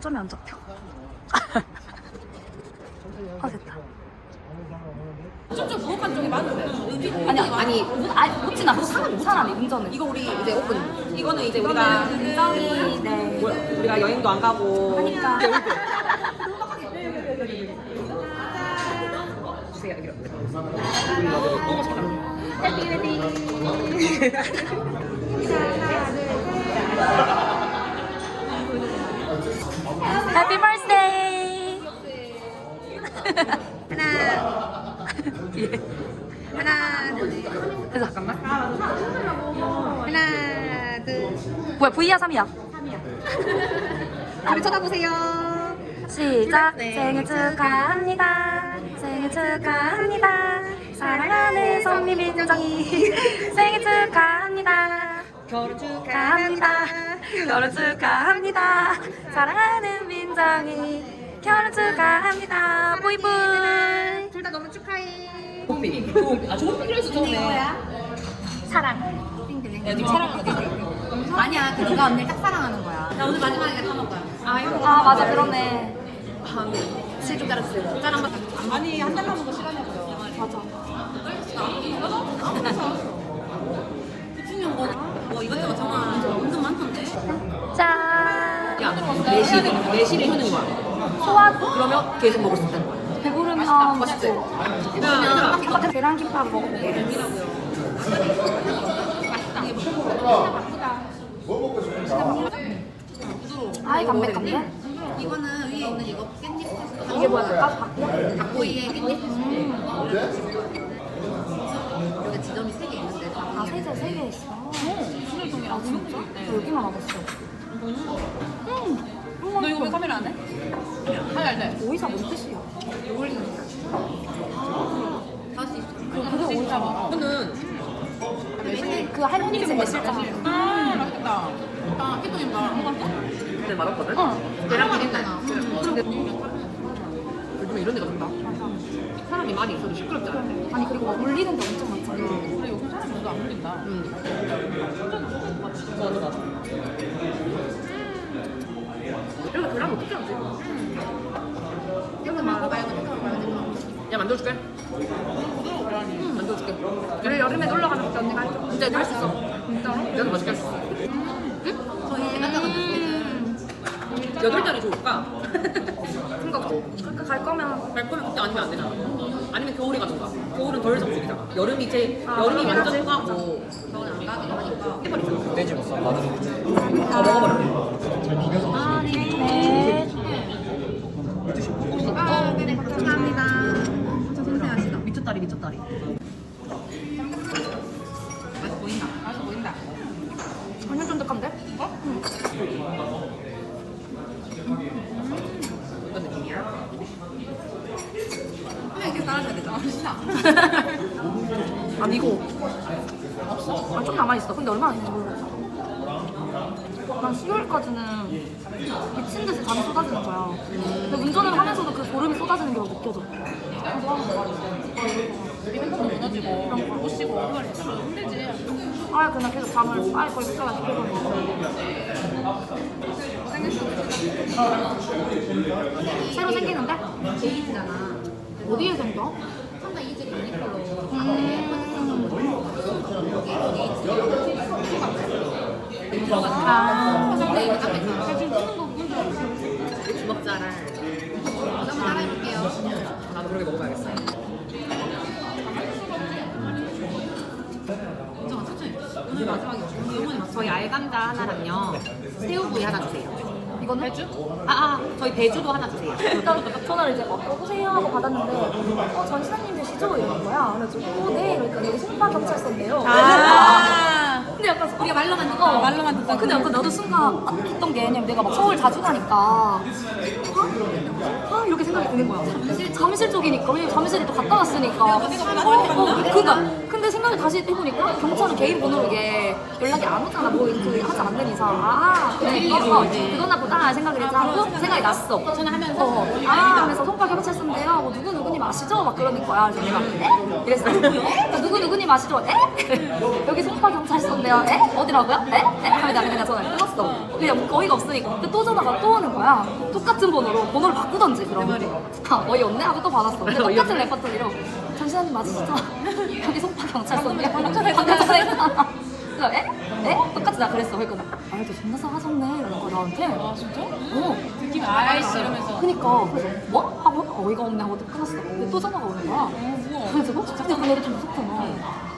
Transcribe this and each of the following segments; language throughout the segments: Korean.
초점이 안 잡혀. 아 됐다. 좀 부족한 쪽이 많은데. 아니 아니 아니 묻진 않고 사람 사람이 운전을. 이거 우리 이제 오픈. 이거는 이제 우리가 굉장히 네. 우리가 여행도 안 가고 하니까. 주세요 여기로. 해피 버스데이. 하나 예. 하나 둘 잠깐만. 하나 둘 뭐야 V야 3이야? 우리 쳐다보세요 시작. 네. 생일 축하합니다. 생일 축하합니다. 사랑하는 선미 민정이 생일 축하합니다. 결혼 축하합니다. 결혼 축하합니다. 사랑하는 결혼 축하합니다. 뿌이뿌이. 둘 다 너무 축하해 조피. 아 조피 그래서 처음에. 사랑. 야 지금 사랑하는 아니야 그 누가 언니를 딱 사랑하는 거야 나 오늘 마지막에 다 먹어요. 아 이거. 아 맞아 그러네. 아, 네. 실좀 따랐어요. 짠한 번. 아니 한 달만 먹고 싫어하냐고요. 맞아. 부충형 뭐, 뭐 이것저것 정말 은근 많던데. 짠. 야, 매실, 매실의 효능이 와. 소화 그러면 계속 먹을 수 있다는 거야. 배부르면 맛있지? 이거 계란김밥 먹어볼게. 아이 담백한데? 이거는 위에 있는 이거 깻잎 테스트 이게 뭐야? 까 바꾸야? 닭고기에 깻잎 여기 지점이 3개 있는데 다아 세개 세개 있어. 아 진짜? 저 여기만 와봤어. 너 이거 왜 카메라 안 해? 할래, 할래. 오이사 뭔 뜻이야? 할수 있어 그게 오이사. 이거는 그 할머니 집 매실장. 아, 맛있겠다. 아, 피토인가? 먹었어? 근데 맛없거든? 응. 계란말이 있잖아. 근데 요즘에 이런 데가 좋다. 사람이 많이 있어도 시끄럽지 않대. 아니 그리고 막 울리는 게 엄청 많잖아. 그래, 요즘 사람이 너도 안 울린다. 응. 맞아, 맞아. 이렇게 계란 어떻게 하지? 이거 말고 말고 생각 말고 야, 만들어줄게. 응, 만들어줄게. 그래, 여름에 놀러 가면 그때 언니가 해줘. 진짜 이거 할수 있어. 진짜로? 내가 맛있게 할수 있어. 저희 제가 작은 음. 여덟 달이 좋을까? 그러니까 그렇게 갈 거면 갈 거면 그때 아니면 안 되잖아. 아니면 겨울에 가던가. 겨울은 덜 적중이잖아. 여름이 이제 아, 여름이 완전 하지. 후하고 겨울에 안 가기도 하니까 해버리잖아. 돼지 먹어 다 먹어버려. 아 네. 아 네네 감사합니다 저 생생하시다 미쳤다리 미쳤다리. 맛있어 보인다 맛있어 보인다. 완전 쫀득한데? 어떤 느낌이야? 그냥 이렇게 따라줘야 되잖아 맛있다 아니 이거 없어? 아 좀 남아 있어. 근데 얼마나 있는지 모르겠어. 난 10월까지는 미친 듯이 잠이 쏟아지는 거야. 근데 운전을 하면서도 그 졸음이 쏟아지는 게막 느껴져. 리듬도 무너지고 못 쉬고 그걸 진짜 힘들지. 아예 그냥 계속 잠을 아예 거의 못 자가지고 새로 생기는데? 제이즈잖아 어디에 생겨? 상당 이즈리 유니클로 아네 이거 앞에 있잖아 주먹자랑 한번 따라해볼게요 나도 그렇게 먹어봐야겠어. 인정아 천천히 오늘 마지막이었어 이건 저희 알감자 하나랑요. 새우구이 하나 주세요. 이거는? 배주? 아, 아 저희 배주도 하나 주세요. 일단 전화를 이제 막 여보세요 하고 받았는데 어 전시사님 되시죠? 이러는 거야 그래가지고 어, 네 그러니까 여기 송파 경찰서인데요 아. 근데 약간 우리가 말로만 듣고 어, 말로만 듣던 근데 약간 나도 순간 아, 했던 게 왜냐면 내가 막 서울 자주 가니까 아, 아 이렇게 생각이 드는 거야. 잠실, 잠실 쪽이니까. 왜냐면 잠실이 또 갔다 왔으니까. 어, 어, 그니까. 근데 생각을 다시 해보니까 경찰은 개인 번호로 이게 연락이 안 오잖아. 뭐그 하지 않는 이상. 아 그래 어, 어, 그거나 보다 생각을 이제 하고 생각이 났어. 전화하면서? 어, 아 하면서 뭐 누구 누구님 아시죠? 막 그러는 거야 그래서 내가 에? 이랬어 그러니까 누구 누구님 아시죠? 에? 여기 송파 경찰서인데요 에? 어디라고요? 에? 에? 나 그냥 전화를 끊었어. 그냥 어이가 없으니까. 근데 또 전화가 또 오는 거야. 똑같은 번호로 번호를 바꾸던지 그럼. 아 어이없네 하고 또 받았어. 근데 똑같은 레퍼토리로 잠시만요 맞으시죠? 여기 송파 경찰서인데 방금 전에. 그래서 에? 에? 똑같이 나 그랬어. 그러니까 나 아이도 존나 싸가졌네 이러는 거야 나한테. 아 진짜? 어. 느낌 아이씨 이러면서. 그니까 그래서 뭐? 하고 어이가 없네 하고 또 끊었어. 근데 또 전화가 오는 거야. 그래가지고 근데 근데 좀 무섭구나.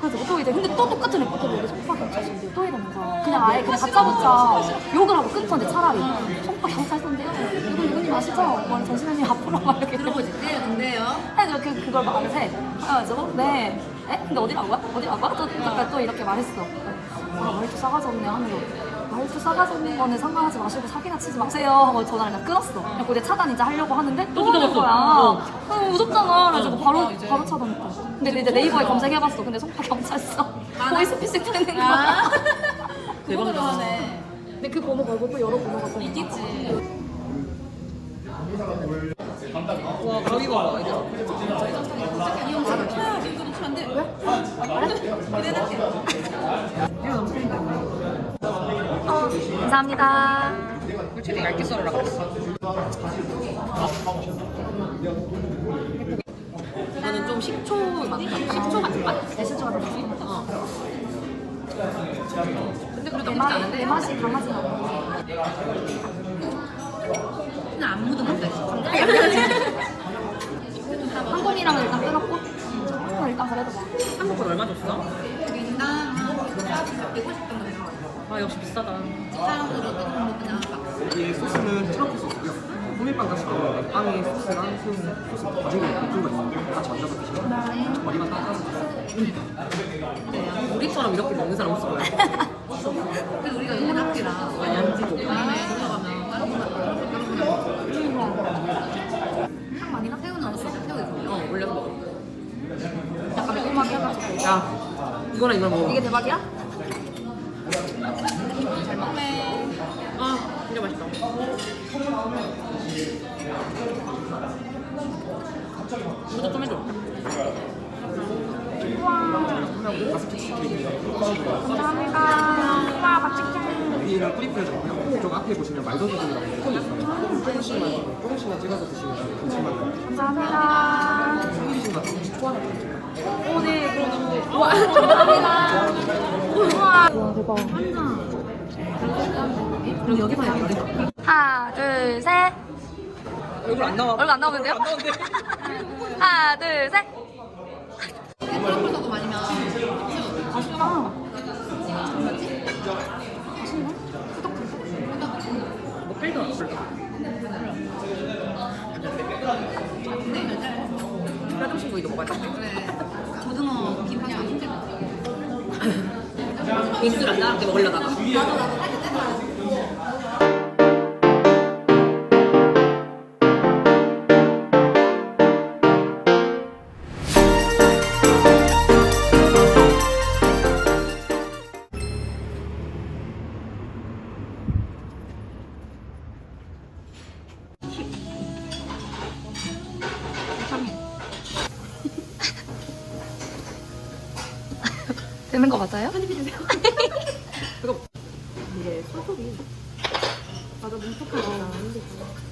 그래서 또 이제 근데 또 똑같은 레포트를 여기 송파 경찰서인데 또 거야. 그냥 아예 그냥 다짜고짜 욕을 하고 끊던데 차라리 송파 경찰서인데요. 이거 이거님 아시죠? 뭐 잠시만요 앞으로 막 이렇게 들어보지. 네, 근데요. 해서 그 그걸 말을 해. 그래가지고 네. 에? 근데 어디라고요? 어디라고요? 또 약간 또 이렇게 말했어. 아 말투 싸가지 없네 하면서 말투 싸가지 없는 거는 상관하지 마시고 사기나 치지 마세요 하고 전화를 그냥 끊었어. 그냥 그 차단 이제 하려고 하는데 또 오는 거야. 어, 무섭잖아. 그래가지고 바로 바로 차단했다. 근데 이제 네이버에 검색해봤어. 근데 송파 경찰서 보이스피싱 되는 거야. 아. 그거로 하네. 근데 그 번호 말고 또 여러 번호가 또 있겠지. 와 가위 봐봐 이제 받아. 쳐야지. 이거 놓치면 안 돼. 왜? 기대할게. 어, 감사합니다. 최대 얇게 썰으라 그랬어 나는 좀 식초 많다 식초 같은 맛? 더 좋지? 어. 근데 그래도 내, 나쁘지 맛, 않은데? 내 맛이 강하지 않아. 그냥 안 묻은 건데. 한국이랑은 일단 끊었고 음, 일단 그래도 봐. 한국 건 얼마 줬어? 인당 150 정도 되는 거같 아. 아 역시 비싸다 식사용으로 뜨거운 거 그냥 막. 이 소스는 트러플 소스고요. 호밀빵 같이 나오는데 빵에 소스랑 새우 소스 가지고 있는 거 있어요. 같이 얹어서 드시면 머리만 따서 우리처럼 이렇게 먹는 사람 없을 거야 그래도 우리가 이건 학기라. 많이 안 지고 다음에 놀러 가면 다른 거 그냥 향 많이 나? 새우 넣었어. 새우 있어. 어 올려서 먹어 약간 매콤하게 해가지고. 야 이거랑 이걸 먹어 이게 대박이야? 맛있다 이것도 좀 해줘 감사합니다. 와 맛있게. 여기는 뿌리뿌려졌고요. 이쪽 앞에 보시면 있어요. 조금씩만 조금씩만 찍어서 드시면 괜찮아요. 감사합니다. 생기신 것 같아요. 좋아하는 오, 네, 그럼. 와, 감사합니다. 우와. 와, 대박. 그럼 여기 봐야 돼. 하나, 둘, 셋. 얼굴 안 나와 얼굴 안 나오는데요? 하나, 둘, 셋. 트러플 소금 아니면 맛있다. 뭐 먹어야 돼 그래. 고등어 김밥 좀 힘들어. 빙수랑 나한테 먹으려다가 나도 나도 되는 거 맞아요? 이게 소속이. 맞아, 뭉툭하잖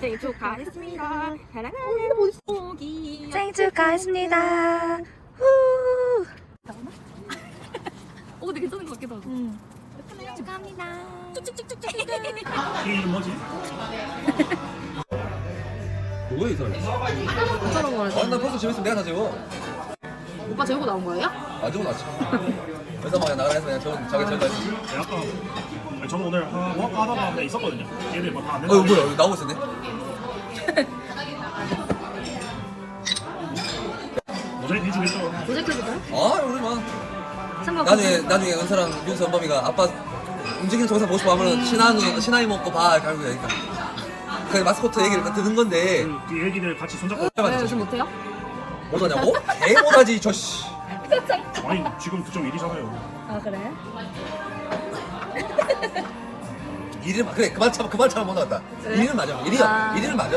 생일 축하했습니다. 사랑하는 보기. 생일 축하했습니다. 후. 어, 근데 괜찮은 것 같기도 하고. 축하합니다. 쭉쭉쭉쭉쭉. 이 뭐지? 뭐야 이 사람? 어쩌라고 말하지? 아나 벌써 재밌으면 내가 다 재워. 오빠 재우고 나온 거예요? 가지고 나지. 회사 막에 나가라 해서 그냥 저 자기 저기 가지. 네, 아까 아니, 저는 오늘 하- 뭐 할까 하다가 그냥 있었거든요. 얘들 막다안 어 된다. 뭐야 여기 나오고 있었네. 모자이크 해주겠죠? 모자이크해줄까요? 아 그러지마. 상관 나중에 나중에 은서랑 윤서 엄범이가 아빠 움직이는 동영상 보고 싶어 하면 신하이 신하이 먹고 봐 하는 거니까. 그 마스코트 얘기를 듣는 건데 그, 그 애기들 같이 손잡고 왜 요즘 못해요? 못하냐고? 개 못하지 저씨. 아니 지금 그쪽 일이잖아요. 아 그래? 일을 마- 그래 그만 참 그만 참못 나왔다. 왜? 일은 맞아. 일이야. 아. 일은 맞아.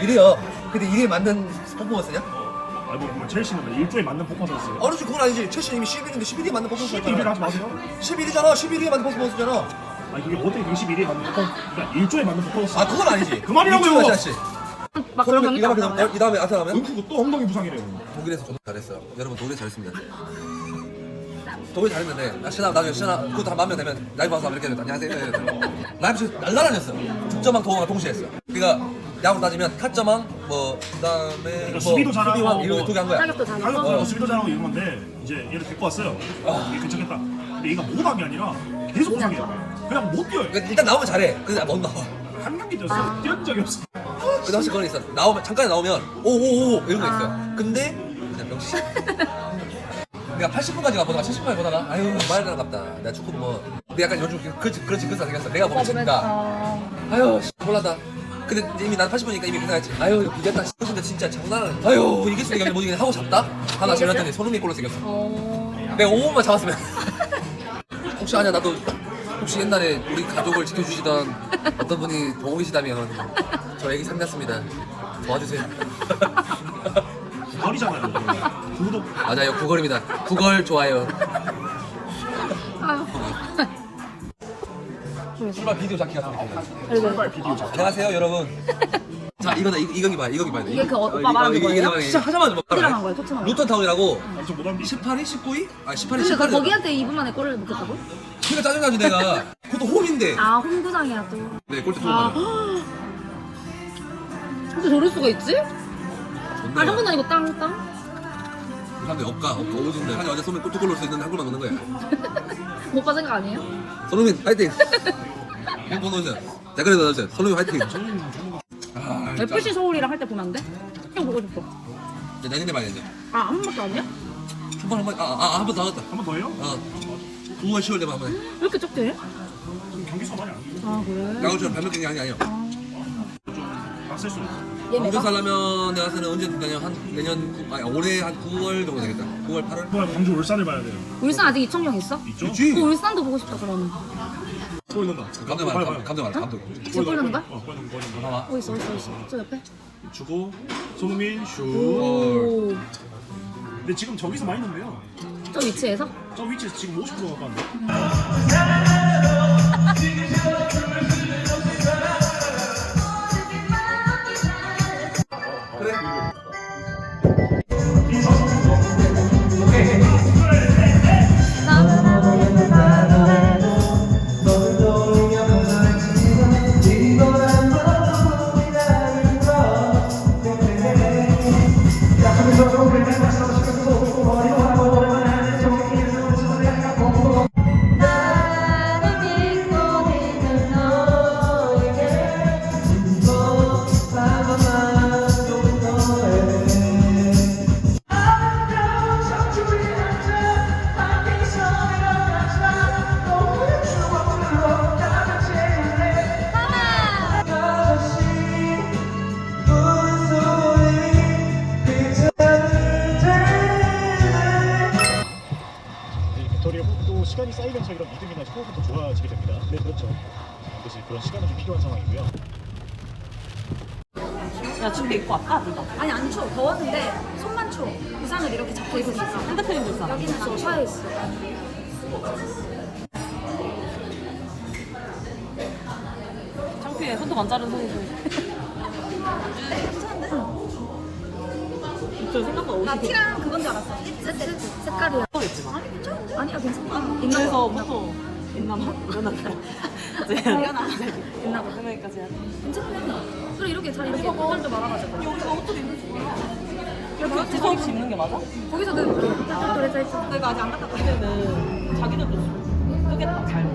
일이야. 근데 일에 맞는 퍼포먼스냐? 아니 뭐, 뭐 첼시는 뭐 일조에 맞는 퍼포먼스였어요. 아니지 그건 아니지. 최신 이미 11일인데 11일에 맞는 퍼포먼스. 11일 하지 마세요. 11일이잖아. 11일에 맞는 퍼포먼스잖아. 아니 그게 어떻게 21일에 맞는 퍼포먼스? 그러니까 일조에 맞는 퍼포먼스. 아 그건 아니지. 그 말이라고요. 육주가 씨. 막 그런 그러면 이 다음에 이 다음에 가면 응크고 또 엉덩이 부상이래요. 독일에서 좀 잘했어요. 여러분 독일 잘했습니다. 독일 잘했는데 나 신나 나중에 신나 한만명 되면 라이브 와서 이렇게 안녕하세요. 라이브 날라다녔어. 득점왕 도움왕 동시에 했어. 그러니까 야구 따지면 타점왕 뭐 그다음에 그러니까 수비도 잘하고 수비왕 이런 뭐 두개 한 거야. 타격도 잘하고 수비도 잘하고 이런 건데 이제 얘를 데리고 왔어요. 이게 괜찮겠다. 근데 얘가 못한 게 아니라 계속 부상이야. 그냥 못 뛰어요. 그러니까 일단 나오면 잘해. 근데 못 나와. 한 경기 뛰었어요. 뛰은 적이 없어. 근데 확실히 그건 있어. 나오면 잠깐 나오면 오오오 이런 거 있어. 근데 그냥 명시. 내가 80분까지 가보다가 70분까지 보다가 아유 말을 아깝다. 내가 축구 뭐 근데 약간 요즘 그렇지 그렇지 그렇게 생겼어. 내가 보면 진다. 어... 아유 씨, 몰라다. 근데 이제 이미 난 80분이니까 이미 그 생각했지. 아유 이겼다. 씨. 근데 진짜 장난. 아니야. 아유 이겼으니까 못 이기네 하고 잡다. 하나 지났더니 손흥민 골로 생겼어. 어... 내가 5분만 잡았으면. 혹시 아냐 나도 혹시 옛날에 우리 가족을 지켜주시던 어떤 분이 보고 계시다면 저 애기 삼겼습니다. 도와주세요. 거리잖아요. 구독. 맞아요 구걸입니다. 구걸 좋아요. 아유 출발 비디오 잡기 같은 느낌. 출발 비디오 작 안녕하세요 여러분. 자 이거다 이- 이거기 봐 이거기 봐야 돼. 이게 그 오빠 이거, 말하는 이거, 이거, 거예요? 이거 시작하자마자 뭐 어디랑 한 거예요? 토트넘? 루턴 타운이라고 엄청 못하는데 18위 19위? 아 18위 근데 그 18위. 거기한테 2분 만에 골을 먹혔다고? 그러니까 짜증나지 내가. 그것도 홈인데. 아 홍구장이야 또 네 골대 아. 들어가. 근데 저럴 수가 있지? 아 좋네요. 한 번도 아니고 땅 땅? 그 사람들 없가 없가 오진데 한 여자 손에 골 넣을 수 있는 한 골만 넣는 거야. 오빠 생각 아니에요? 손흥민 화이팅. 핸폰 넣으세요. 댓글에 넣어주세요. 손흥민 화이팅. 아, 진짜. FC 서울이랑 할 때 보면 안 돼? 형 보고 싶어 이제 내년에 봐야. 아한 번밖에 아니야? 한번한번 아한 번더 하겠다. 한 번더 해요? 어. 9월 10월 되면 한번 해. 왜 이렇게 해? 그럼 경기 수가 많이 안. 아 그래? 야구처럼 발목 경기 아니 아니요. 좀 빡셀 수 있어. 광주 살려면 내가 생각는 언제 내년 한 내년 구- 아니 올해 한 9월 정도 되겠다. 9월 8월. 이번에 광주 울산을 봐야 돼요. 울산 아직 이청용 있어? 있죠? 그 울산도 보고 싶다 그러면 골 넣는다. 감독 빨리, 말 빨리. 감독 말 감독. 지금 골 넣는 거야? 어, 골 넣는 거, 골 넣는 거. 어디 있어 어디 있어 있어 저 옆에? 주고 손흥민 슛. 오. 근데 지금 저기서 많이 넣네요. 저 위치에서? 저 위치에서 지금 50% 가까운데. 이렇게 잡고 있으니까 핸드크림 줄 사람. 여기는 저 샤워 있어. 창피해. 손도 안 자른 손이고. 생각보다 옷이 나 티랑 그건 줄 알았어. 색, 색깔이야. 괜찮았지만. 아니 괜찮아. 아니야 괜찮아. 그래서부터 있나봐. 일어났다. 이제 일어나. 끝나기까지 해야 돼. 괜찮아. 그래 이렇게 잘 이렇게 꽃들도 말아가지고. 여기가 옷도 입는 줄 이렇게 뒤서 입는 게 맞아? 거기서 그 똘똘똘해져 있어 내가 아직 안 갔다 이제는 자기들도 쓰겠다 잘.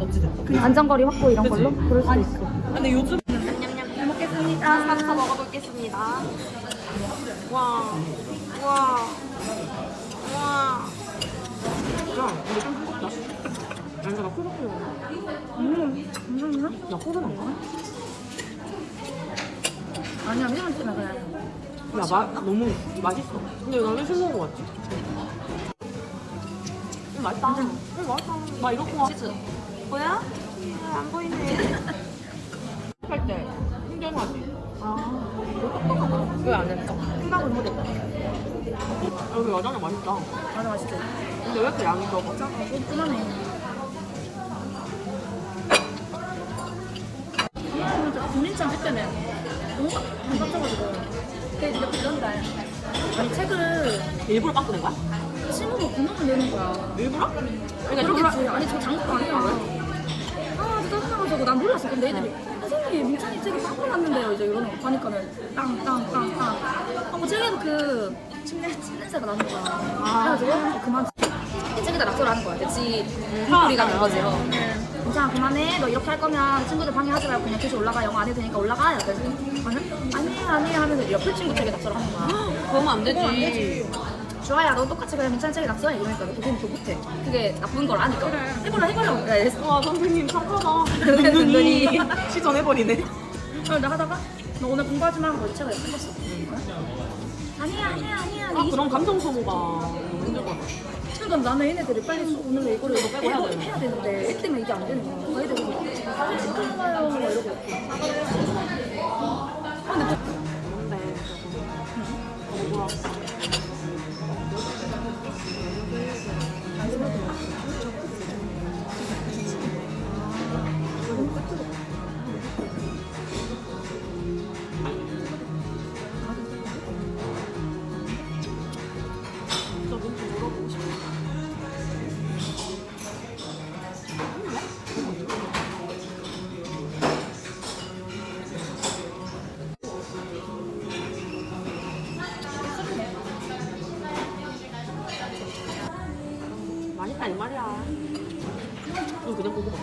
어찌됐든. 안전거리 확보 이런 걸로? 그럴 수 있어 근데 요즘 잘 먹겠습니다 파스타 먹어보겠습니다 와, 와, 와. 야, 근데 좀. 냄새가 코르코르. 음 괜찮나? 야, 코르나 거 아니야 치면 그냥 야, 마, 너무 맛있어. 근데 나왜 술 먹은 거 같지? 음, 맛있다. 음, 맛있다. 나 이렇게 와. 치즈 뭐야? 안 보이네. 할때 힘들하지. 아, 왜안 했어? 생각을 못했다 여기 여자는 맛있다. 맞아 맛있지? 근데 왜 이렇게 양이 적어? 쫀쫀하네 국민 일부러 바꾸는 거야? 친구가 구멍을 내는 거야. 일부러? 그러니까 그러겠지 아니 저 장난 아니야. 아 진짜 짜증나가지고 난 몰랐어. 근데 애들이 선생님 민찬이 책이 바꿔놨는데요 이제 이러는. 거 가니까는 땅땅땅땅 하고 책에서 그 침냄, 침냄새가 나는 거야. 그래가지고 어, 그만. 내 책에다 낙서를 하는 거야 대치? 물뿌리가 된 거지? 어. 괜찮아 그만해. 너 이렇게 할 거면 친구들 방해하지 말고 그냥 계속 올라가 영어 안 해도 되니까 올라가 이렇게 해서 아니 아니에요 아니에요 하면서 옆에 친구 책에 낙서를 하는 거야. 그러면 안 되지. 주아야 너 똑같이 민찬이 책에 낙서해 이러니까 도저히 또 못해 그게 나쁜 걸 아니까 해보라 해보라 이랬어 와, 선생님 착하다. 은근히. 시전해버리네. 어, 나가다가 너 오늘 공부하지 마 하고 책을 끝났어 아니야 아니야 아니야 아, 그런 감정 소모가 힘들 것 같아. 그러니까 나는 얘네들이 빨리 오늘 이거를 해야. 해야 되는데 애 때문에 이게 안 되는 거야 다들 시끄러워요 막 이러고 이 말이야. 이거 그냥 고구마.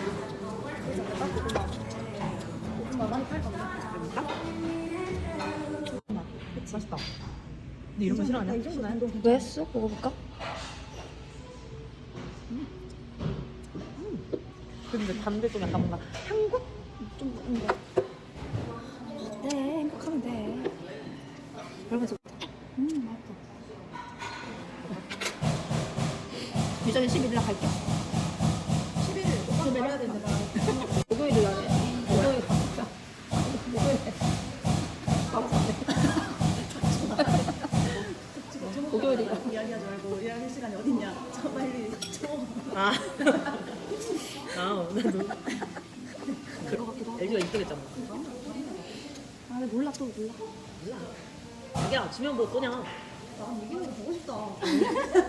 고구마 많이 팔던데 맛있다? 맛있다. 근데 이런 거 싫어하냐? 왜 했어? 먹어볼까? 근데 단데 좀 약간 뭔가 향긋? 좀 먹는 뭐 쏘냐. 나 이기는 거 보고 싶다.